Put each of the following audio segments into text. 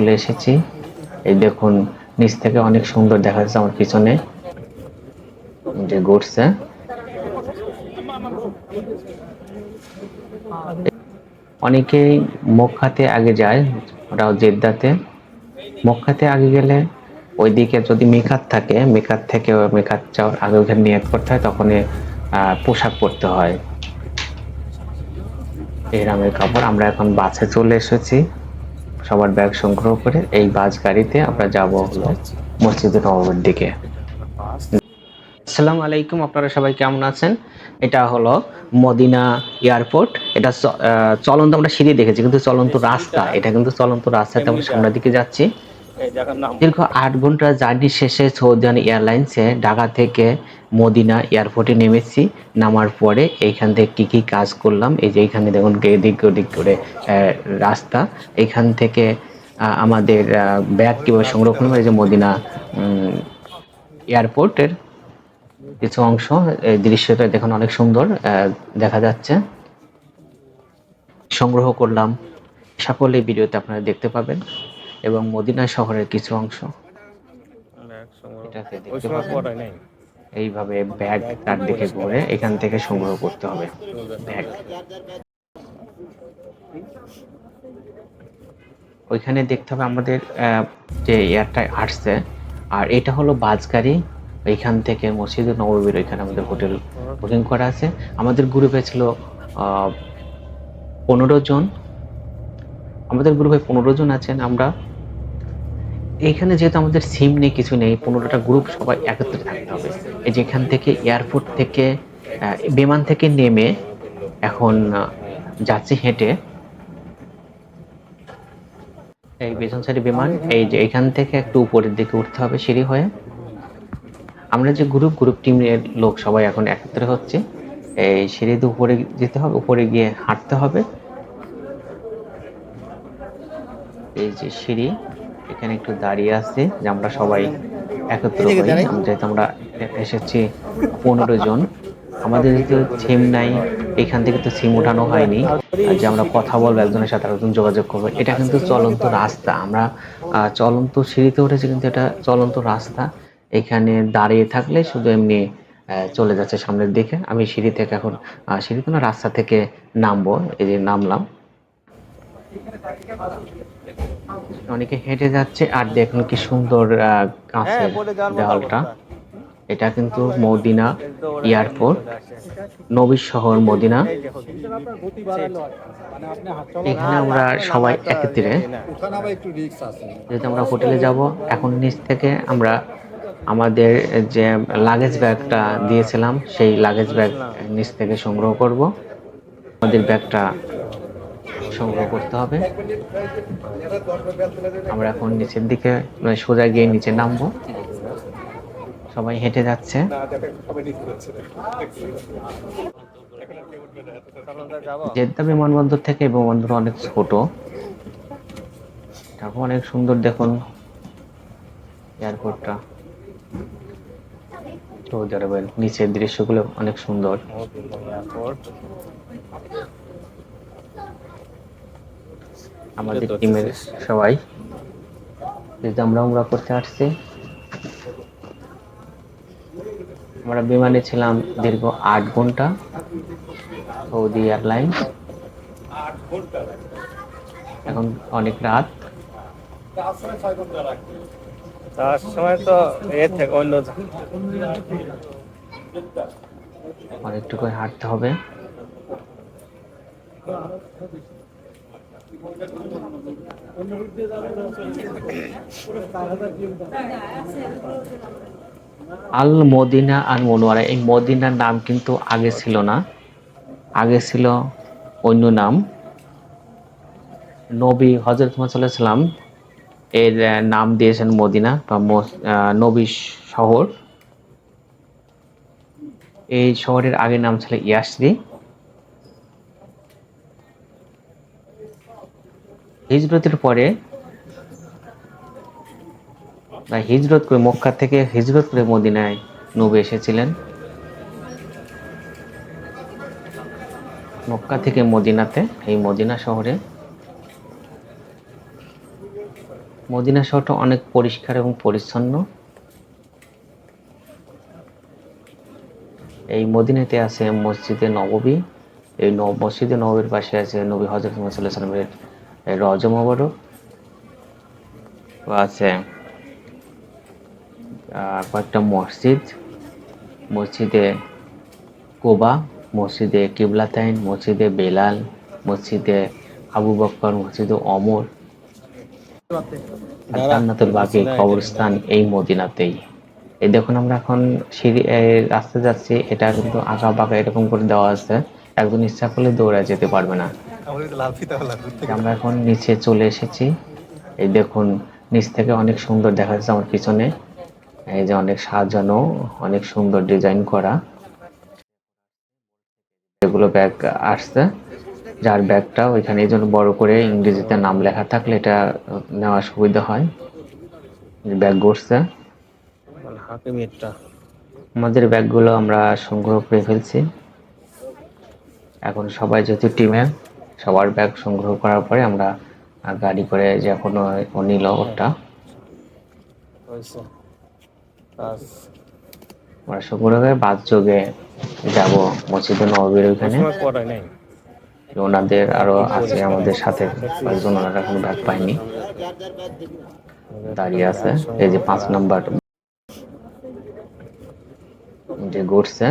চলে এসেছি। এই দেখুন, নিচ থেকে অনেক সুন্দর দেখা যাচ্ছে আমার পিছনে। যে ঘুরছে। অনেকেই মক্কাতে আগে যায়, ওরাও জেদ্দাতে। মক্কাতে আগে গেলে ওইদিকে যদি মেকাত থাকে, মেকাত থেকে মেকাত যাওয়ার আগে ওখানে নিয়ত করতে হয় তখন পোশাক পরতে হয়। এরামের কাপড়, আমরা এখন বাসে চলে এসেছি। সবার ব্যাগ সংগ্রহ করে এই বাস গাড়িতে আমরা যাব হলো মসজিদে নববীর দিকে। আসসালামু আলাইকুম, আপনারা সবাই কেমন আছেন? এটা হলো মদিনা এয়ারপোর্ট। এটা চলন্ত আমরা সিঁড়ি দেখেছি, কিন্তু চলন্ত রাস্তা, এটা কিন্তু চলন্ত রাস্তাতে আমরা সামনের দিকে যাচ্ছি। দীর্ঘ আট ঘণ্টা জার্নি শেষে সৌদিয়ান এয়ারলাইন্সে ঢাকা থেকে মদিনা এয়ারপোর্টে নেমেছি। নামার পরে এইখান থেকে কি কি কাজ করলাম? এই যে এইখানে দেখুন, এদিক ওদিক করে রাস্তা। এখান থেকে আমাদের ব্যাগ কীভাবে সংরক্ষণ করে যে মদিনা এয়ারপোর্টের কিছু অংশ দৃশ্যটা দেখুন অনেক সুন্দর দেখা যাচ্ছে। সংগ্রহ করলাম। সকলে ভিডিওতে আপনারা দেখতে পাবেন। এবং মদিনা শহরের কিছু অংশ। এটাতে দেখতে পাবেন। এইভাবে ব্যাগ তার দিকে ঘুরে এখান থেকে সংগ্রহ করতে হবে। ব্যাগ। ওইখানে দেখতে হবে আমাদের যে এয়ারটা আসছে আর এটা হলো বাস গাড়ি এইখান থেকে মসজিদুল নববীর ওইখানে আমাদের হোটেল বুকিং করা আছে। আমাদের গ্রুপে ছিল পনেরো জন। আমাদের গ্রুপে পনেরো জন আছেন আমরা। এইখানে যেহেতু আমাদের সিম নেই কিছু নেই, পনেরোটা গ্রুপ সবাই একত্রে থাকতে হবে। এই যেখান থেকে এয়ারপোর্ট থেকে বিমান থেকে নেমে এখন যাচ্ছি হেঁটে। এই পেছন সাইডে বিমান, এই যে এখান থেকে একটু উপরের দিকে উঠতে হবে সিঁড়ি হয়ে। আমরা যে গ্রুপ গ্রুপ টিমের লোক সবাই এখন একত্রে হচ্ছে। এই সিঁড়িতে উপরে যেতে হবে, উপরে গিয়ে হাঁটতে হবে। এই যে সিঁড়ি। এখানে একটু দাঁড়িয়ে আছে যে আমরা সবাই একত্র হই। যেহেতু আমরা এসেছি পনেরো জন আমাদের যেহেতু সিম নাই এখান থেকে তো সিম ওঠানো হয়নি। যে আমরা কথা বলব একজনের সাথে আরেকজন যোগাযোগ করব এটা কিন্তু চলন্ত রাস্তা। আমরা চলন্ত সিঁড়িতে উঠেছি কিন্তু এটা চলন্ত রাস্তা। এখানে দাঁড়িয়ে থাকলে শুধু এমনি আহ, চলে যাচ্ছে সামনের দিকে। আমি সিঁড়ি থেকে এখন আহ, সিঁড়িতে না রাস্তা থেকে নামবো এই যে নামলাম। অনেকে হেঁটে যাচ্ছে আর দেখুন কি সুন্দর কাঁচের হ্যাঁ, দেওয়ালটা এটা কিন্তু মদিনা এয়ারপোর্ট নবী শহর মদিনা। এখানে আমরা সবাই একত্রে। যেহেতু আমরা হোটেলে যাব এখন নিচ থেকে আমরা আমাদের যে লাগেজ ব্যাগটা দিয়েছিলাম সেই লাগেজ ব্যাগ নিচ থেকে সংগ্রহ করব। আমাদের ব্যাগটা সংগ্রহ করতে হবে। আমরা এখন নিচের দিকে মানে সোজা গিয়ে নিচে নামবো। সবাই হেঁটে যাচ্ছে। জেদ্দা বিমানবন্দর থেকে বিমানবন্দর অনেক ছোট। এটাও অনেক সুন্দর দেখুন। এয়ারপোর্টটা। সৌদি আরবের নিচের দৃশ্যগুলো অনেক সুন্দর। আমাদের টিমের সবাই। যেহেতু আমরা উমরা করতে আসছি। আমরা বিমানে ছিলাম দীর্ঘ আট ঘণ্টা সৌদি এয়ারলাইন্স। এখন অনেক রাত। তার সময় তো এ থেকে অন্য অনেকটু করে হাঁটতে হবে। আল মদিনা আর মনোয়ারা এই মদিনার নাম কিন্তু আগে ছিল না। আগে ছিল অন্য নাম। নবী হজরত সাল্লাম এর নাম দিয়েছেন মদিনা বা নবী শহর। এই শহরের আগের নাম ছিল ইয়াসরি। হিজরতের পরে, বা হিজরত করে মক্কা থেকে হিজরত করে মদিনায় নবী এসেছিলেন। মক্কা থেকে মদিনাতে, এই মদিনা শহরে। মদিনা শহরটা অনেক পরিষ্কার এবং পরিচ্ছন্ন। এই মদিনাতে আছে মসজিদে নববী, এই মসজিদে নববীর পাশে আছে নবী হজরত সাল্লামের রজ মোবারক আছে। কয়েকটা মসজিদ। মসজিদে কোবা মসজিদে কিবলাতাইন মসজিদে বেলাল মসজিদে আবু বক্কর মসজিদে অমর। জান্নাতুল বাকি কবরস্থান এই মদিনাতেই। এই দেখুন আমরা এখন সিঁড়ি রাস্তা যাচ্ছি। এটা কিন্তু আঁকা বাঁকা এরকম করে দেওয়া আছে। একজন ইচ্ছা করলে দৌড়া যেতে পারবে না। আমরা এখন নিচে চলে এসেছি। এই দেখুন নিচ থেকে অনেক সুন্দর দেখা যাচ্ছে আমার পিছনে। এই যে অনেক সাজানো অনেক সুন্দর ডিজাইন করা। এগুলো ব্যাগ আসছে যার ব্যাগটা ওইখানে এই জন্য বড় করে ইংরেজিতে নাম লেখা থাকলে এটা নেওয়ার সুবিধা হয়। ব্যাগ ঘুরছে আমাদের ব্যাগগুলো আমরা সংগ্রহ করে ফেলছি। এখন সবাই যেহেতু টিমে সবার ব্যাগ সংগ্রহ করার পরে আমরা গাড়ি করে যে কোনো ও নিল ওটা আমরা সংগ্রহ করে বাস যোগে যাব মসজিদে নবীর ওইখানে। ওনাদের আরও আছে আমাদের সাথে কয়েকজন ওনারা এখন ব্যাগ পায়নি। দাঁড়িয়ে আছে। এই যে পাঁচ নাম্বার যে ঘুরছে।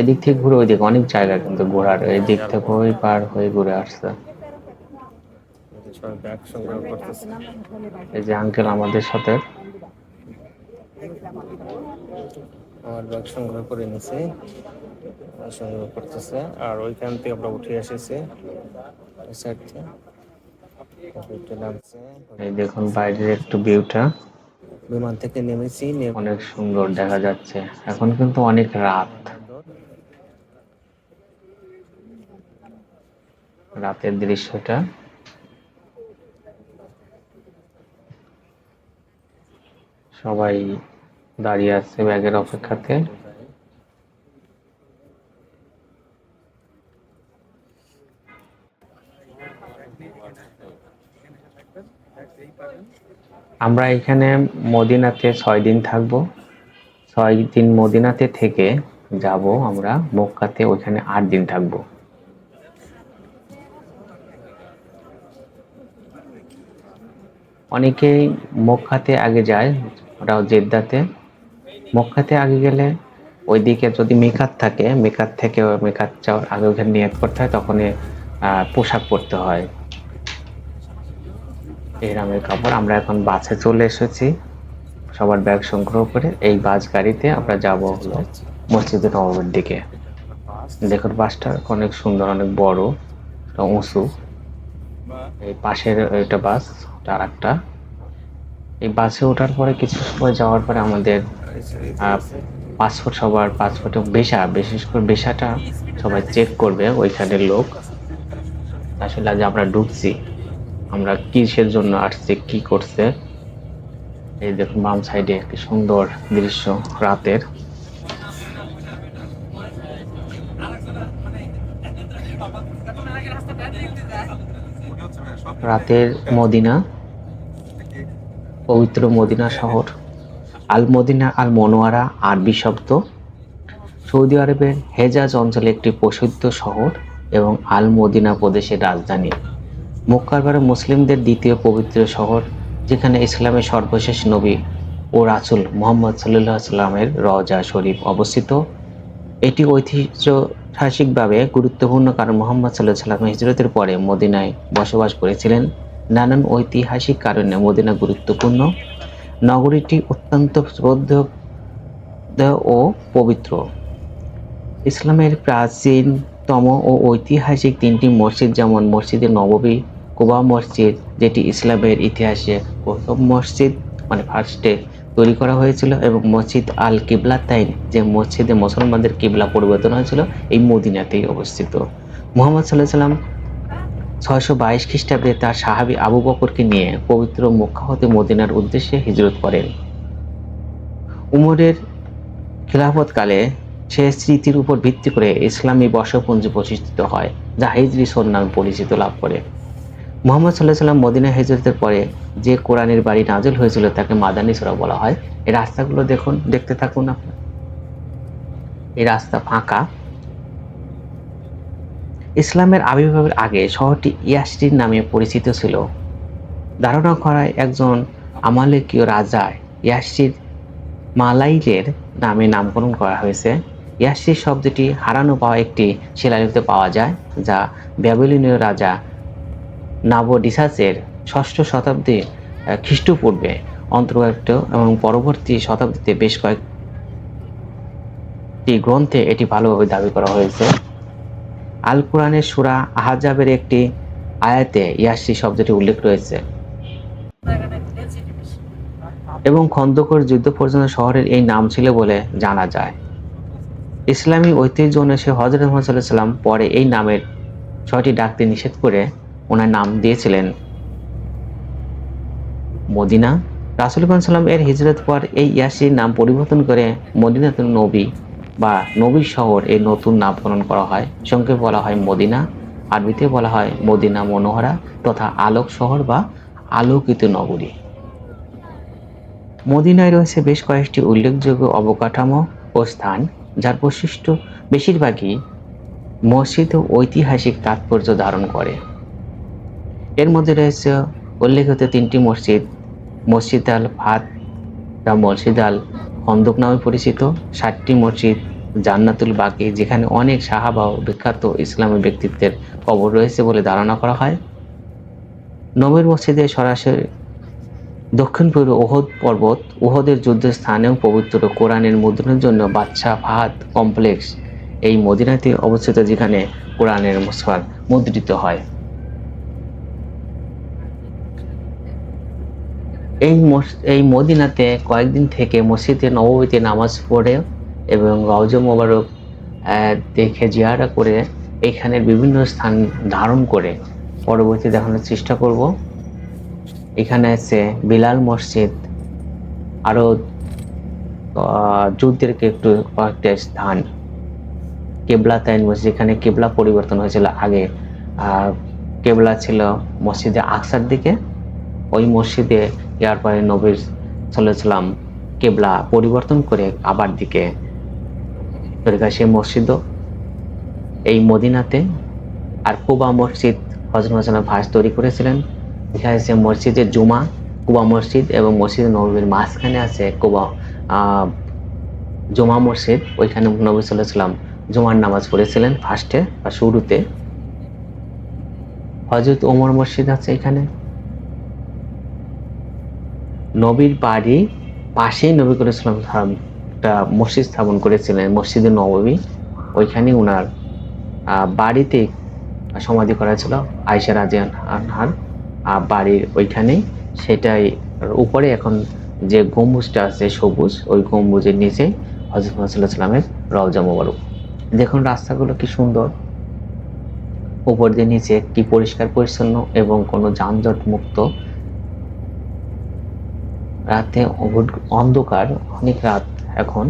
এদিক থেকে ঘুরে ওই দিকে অনেক জায়গা কিন্তু ঘোরার এই দিক থেকে ওই পার হয়ে ঘুরে আসছে। এই যে আঙ্কেল আমাদের সাথে। আমার ব্যাগ সংগ্রহ করে নিছে সংগ্রহ করতেছে আর ওইখান থেকে আমরা উঠে এসেছি এই দেখুন বাইরের একটু ভিউটা বিমান থেকে নেমেছি নেমে অনেক সুন্দর দেখা যাচ্ছে। এখন কিন্তু অনেক রাত। রাতের দৃশ্যটা। সবাই দাঁড়িয়ে আছে ব্যাগের অপেক্ষাতে। আমরা এখানে মদিনাতে ছয় দিন থাকব। ছয় দিন মদিনাতে থেকে যাব আমরা, মক্কাতে ওইখানে আট দিন থাকব। অনেকেই মক্কাতে আগে যায়, ওরাও জেদ্দাতে। মক্কাতে আগে গেলে ওইদিকে যদি মেকাত থাকে, মেকাত থেকে মেকাত যাওয়ার আগে ওখানে নিয়ত করতে হয় তখন পোশাক পরতে হয়। এই এরামের কাপড় আমরা এখন বাসে চলে এসেছি। সবার ব্যাগ সংগ্রহ করে এই বাস গাড়িতে আমরা যাব হলো মসজিদে নবমের দিকে। দেখুন, বাসটা অনেক সুন্দর, অনেক বড় উঁচু এই পাশের একটা বাস। আর একটা এই বাসে ওঠার পরে কিছু সময় যাওয়ার পরে আমাদের পাসপোর্ট সবার পাসপোর্ট বেশা বিশেষ করে বেশাটা সবাই চেক করবে ওইখানের লোক। আসলে আজ আমরা ঢুকছি। আমরা কিসের জন্য আসছি, কি করছে? এই দেখুন, বাম সাইডে একটি সুন্দর দৃশ্য রাতের। রাতের মদিনা। পবিত্র মদিনা শহর আল মদিনা আল মনোয়ারা আরবি শব্দ। সৌদি আরবের হেজাজ অঞ্চলে একটি প্রসিদ্ধ শহর এবং আল মদিনা প্রদেশের রাজধানী। মুক্কারবাড়ে মুসলিমদের দ্বিতীয় পবিত্র শহর, যেখানে ইসলামের সর্বশেষ নবী ও রাসূল মোহাম্মদ সাল্লাহ সাল্লামের রজা শরীফ অবস্থিত। এটি ঐতিহাসিকভাবে গুরুত্বপূর্ণ কারণ মোহাম্মদ সাল্লাহ সাল্লাম হিজরতের পরে মদিনায় বসবাস করেছিলেন। নানান ঐতিহাসিক কারণে মদিনা গুরুত্বপূর্ণ। নগরীটি অত্যন্ত শ্রদ্ধেয় ও পবিত্র। ইসলামের প্রাচীনতম ও ঐতিহাসিক তিনটি মসজিদ যেমন মসজিদে নববী, কোবা মসজিদ, যেটি ইসলামের ইতিহাসে প্রথম মসজিদ মানে ফার্স্টে তৈরি করা হয়েছিল, এবং মসজিদ আল কিবলাতাইন যে মসজিদে মুসলমানদের কিবলা পরিবর্তন হয়েছিল, এই মদিনাতেই অবস্থিত। মোহাম্মদ সাল্লাহ সাল্লাম ছয়শো বাইশ খ্রিস্টাব্দে তার সাহাবী আবু বকরকে নিয়ে পবিত্র মক্কা হতে মদিনার উদ্দেশ্যে হিজরত করেন। উমরের খিলাফতকালে সে স্মৃতির উপর ভিত্তি করে ইসলামী বর্ষপঞ্জি প্রতিষ্ঠিত হয়, যা হিজরি সন নামে পরিচিত লাভ করে। মোহাম্মদ সাল্লাহ সাল্লাম মদিনা হিজরতের পরে যে কোরআনের বাড়ি নাজল হয়েছিল, তাকে মাদানী সোরা বলা হয়। এই রাস্তাগুলো দেখুন, দেখতে থাকুন আপনার। এই রাস্তা ফাঁকা ইসলামের আবির্ভাবের আগে শহরটি ইয়াসরির নামে পরিচিত ছিল। ধারণা করায় একজন আমালেকীয় রাজা ইয়াসরির মালাইলের নামে নামকরণ করা হয়েছে। ইয়াসরির শব্দটি হারানো পাওয়া একটি শিলালিপিতে পাওয়া যায়, যা ব্যাবিলনীয় রাজা নাবোডিসাসের ষষ্ঠ শতাব্দী খ্রিস্টপূর্বে অন্তর্ভুক্ত এবং পরবর্তী শতাব্দীতে বেশ কয়েকটি গ্রন্থে এটি ভালোভাবে দাবি করা হয়েছে। আল কোরআনের সুরা আহাজাবের একটি আয়াতে ইয়াসি শব্দটি উল্লেখ রয়েছে। এবং খন্দকর যুদ্ধ পর্যন্ত শহরের এই নাম ছিল বলে জানা যায়। ইসলামী ঐতিহ্য অনুসারে হজরত মোহাম্মদ সাল্লাম পরে এই নামের ছয়টি ডাকতে নিষেধ করে ওনার নাম দিয়েছিলেন মদিনা। রাসুলগঞ্জ সাল্লাম এর হিজরত পর এই ইয়াসির নাম পরিবর্তন করে মদিনাতুল নবী বা নবী শহর এই নতুন নামকরণ করা হয়। সংক্ষেপে বলা হয় মদিনা, আরবিতে বলা হয় মদিনা মনোহরা তথা আলোক শহর বা আলোকিত নগরী। মদিনায় রয়েছে বেশ কয়েকটি উল্লেখযোগ্য অবকাঠামো ও স্থান, যার বৈশিষ্ট্য বেশিরভাগই মসজিদ ও ঐতিহাসিক তাৎপর্য ধারণ করে। এর মধ্যে রয়েছে উল্লেখিত তিনটি মসজিদ মসজিদ আল ফাত বা মসজিদ আল খন্দক নামে পরিচিত ষাটটি মসজিদ, জান্নাতুল বাকি, যেখানে অনেক সাহাবা ও বিখ্যাত ইসলামী ব্যক্তিত্বের কবর রয়েছে বলে ধারণা করা হয়। নবীর মসজিদে সরাসরি দক্ষিণ পূর্ব ওহদ পর্বত ওহদের যুদ্ধের স্থানেও পবিত্র কোরআনের মুদ্রণের জন্য বাদশাহ ফাহাদ কমপ্লেক্স এই মদিনাতে অবস্থিত, যেখানে কোরআনের মুসফার মুদ্রিত হয়। এই এই মদিনাতে কয়েকদিন থেকে মসজিদে নবমীতে নামাজ পড়ে এবং রওজ মোবারক দেখে জিয়ারা করে এখানের বিভিন্ন স্থান ধারণ করে। পরবর্তী দেখানোর চেষ্টা করব। এখানে আছে বিলাল মসজিদ। আরও যুদ্ধের একটু কয়েকটা স্থান। কেবলা তাইন মসজিদ, এখানে কেবলা পরিবর্তন হয়েছিল আগে। কেবলা ছিল মসজিদে আকসার দিকে। ওই মসজিদে ইয়ার পরে নবীর সাল্লাম কেবলা পরিবর্তন করে আবার দিকে গেছে মসজিদও। এই মদিনাতে আর কুবা মসজিদ হজরত ভাস তৈরি করেছিলেন। এখানে আছে মসজিদে জুমা, কুবা মসজিদ এবং মসজিদ নবীর মাঝখানে আছে কুবা জুমা মসজিদ। ওইখানে নবী সাল্লাম জুমার নামাজ পড়েছিলেন ফার্স্টে বা শুরুতে। হজরত ওমর মসজিদ আছে এখানে। নবীর বাড়ি পাশেই নবী করিম একটা মসজিদ স্থাপন করেছিলেন, মসজিদে নববী। ওইখানে ওনার বাড়িতে সমাধি করা ছিল আয়সা রাজি আনহার। বাড়ির ওইখানেই সেটাই উপরে এখন যে গম্বুজটা আছে সবুজ, ওই গম্বুজের নিচে হজরত মোহাম্মদ সাল্লামের রওজা মোবারক। দেখুন রাস্তাগুলো কি সুন্দর। উপর দিয়ে নিচে কি পরিষ্কার, পরিচ্ছন্ন এবং কোনো যানজট মুক্ত রাতে অন্ধকার, অনেক রাত এখন।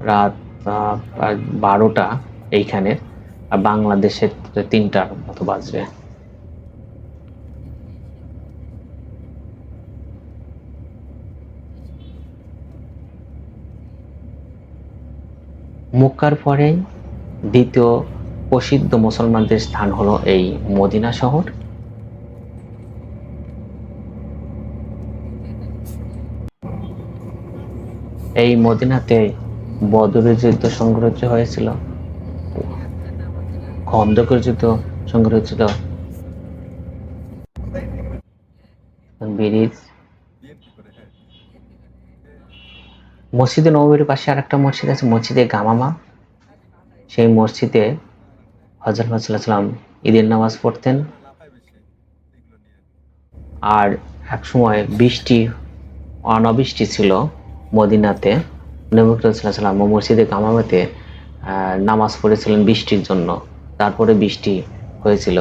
রাত বারোটা এইখানে, আর বাংলাদেশের তিনটার মতো বাজবে। মক্কার পরে দ্বিতীয় প্রসিদ্ধ মুসলমানদের স্থান হলো এই মদিনা শহর। এই মদিনাতে বদরের যুদ্ধ সংঘটিত হয়েছিল। খন্দকের যুদ্ধ সংঘটিত ছিল। ব্রিজ। মসজিদে নবীর পাশে আর একটা মসজিদ আছে, মসজিদে গামামা। সেই মসজিদে হজরত সাল্লাম ঈদের নামাজ পড়তেন। আর এক সময় বৃষ্টি, অনাবৃষ্টি ছিল। মদিনাতে নবীলাম মসজিদে গামামাতে আহ, নামাজ পড়েছিলেন বৃষ্টির জন্য। তারপরে বৃষ্টি হয়েছিল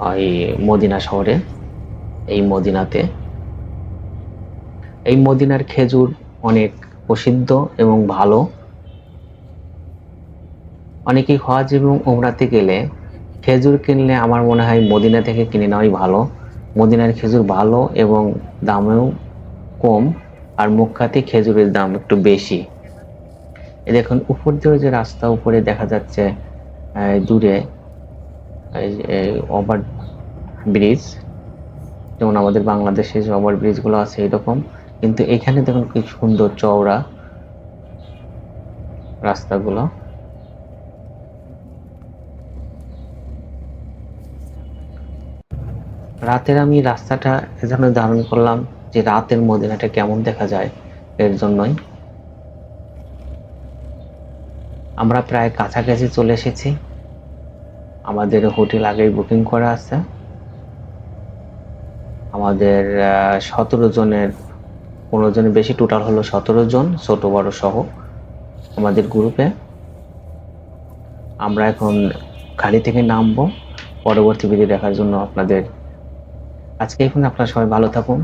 ওই মদিনা শহরে এই মদিনাতে। এই মদিনার খেজুর অনেক প্রসিদ্ধ এবং ভালো। অনেকেই হজ এবং ওমরাতে গেলে খেজুর কিনলে আমার মনে হয় মদিনা থেকে কিনে নেওয়াই ভালো। মদিনার খেজুর ভালো এবং দামেও কম। আর মক্কাতে খেজুরের দাম একটু বেশি। এই দেখুন, উপর দিয়ে যে রাস্তা, উপরে দেখা যাচ্ছে দূরে ওভার ব্রিজ। যেমন আমাদের বাংলাদেশে যে ওভার ব্রিজগুলো আছে এরকম। কিন্তু এখানে দেখুন কি সুন্দর চওড়া রাস্তাগুলো। রাতের আমি রাস্তাটা এজন্য ধারণ করলাম। যে রাতের মদিনাটা কেমন দেখা যায় এর জন্যই। আমরা প্রায় কাছাকাছি চলে এসেছি। আমাদের হোটেল আগেই বুকিং করা আছে। আমাদের সতেরো জনের, পনেরো জনের বেশি টোটাল হলো সতেরো জন, ছোট, বড় সহ আমাদের গ্রুপে আমরা এখন গাড়ি থেকে নামবো। পরবর্তী ভিডিও দেখার জন্য আপনাদের আজকে এখন। আপনারা সবাই ভালো থাকুন।